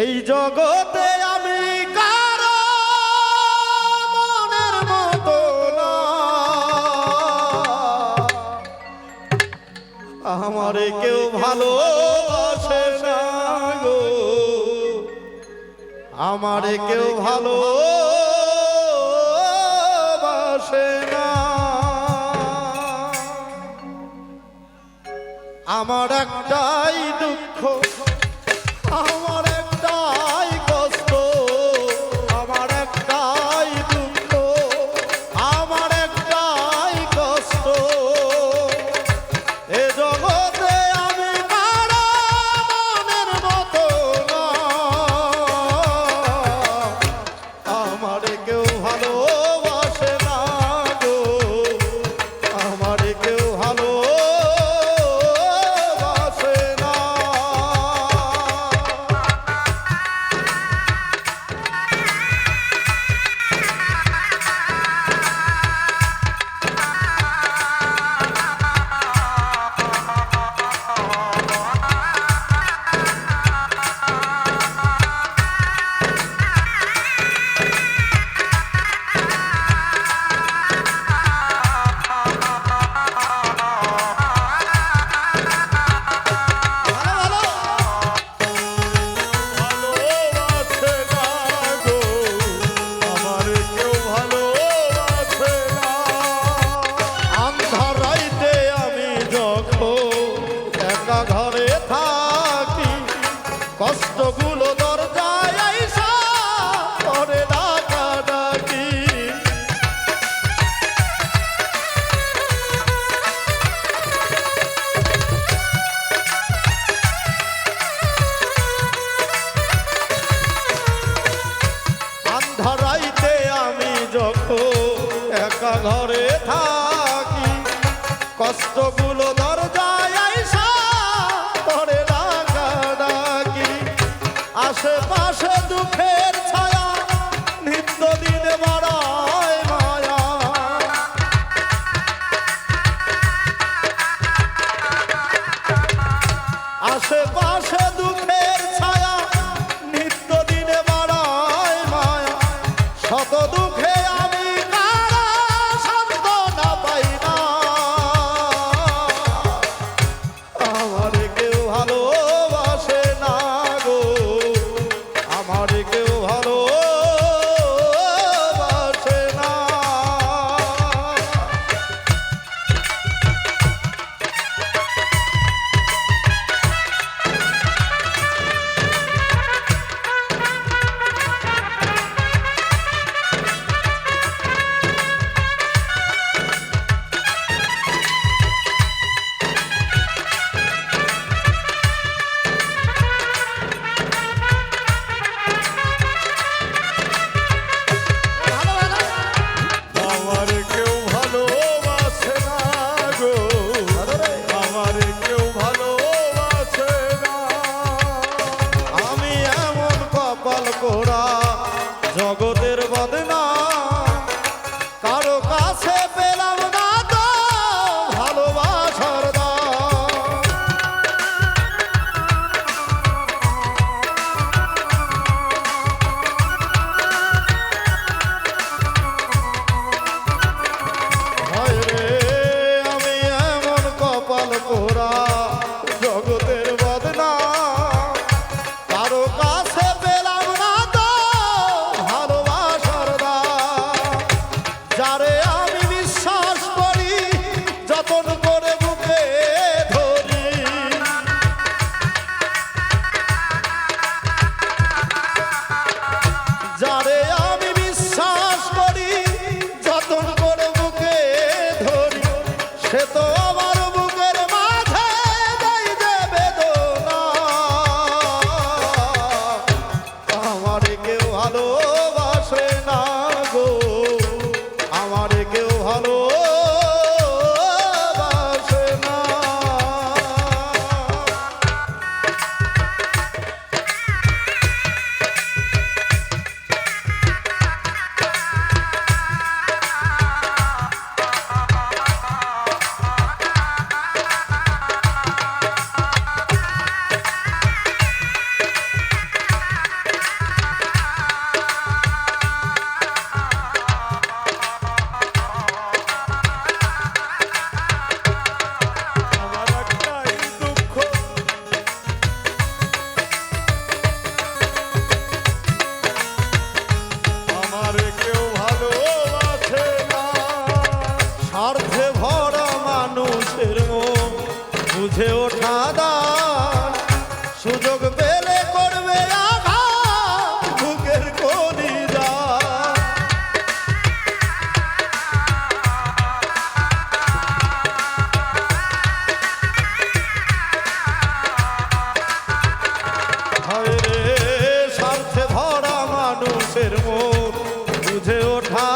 এই জগতে আমি মনের মতো আমারে কেউ ভালো না গো। আমারে কেউ ভালো না। আমার একটাই দুঃখ, আমার আশেপাশে দুঃখের ছায়া নিত্য দিন বাড়ায় মায়া। আশেপাশে দুঃখ বুঝে ওঠা দান, সুযোগ পেলে করবে বুকের কলি রে, স্বার্থে ভরা মানুষের মুখ বুঝে ওঠা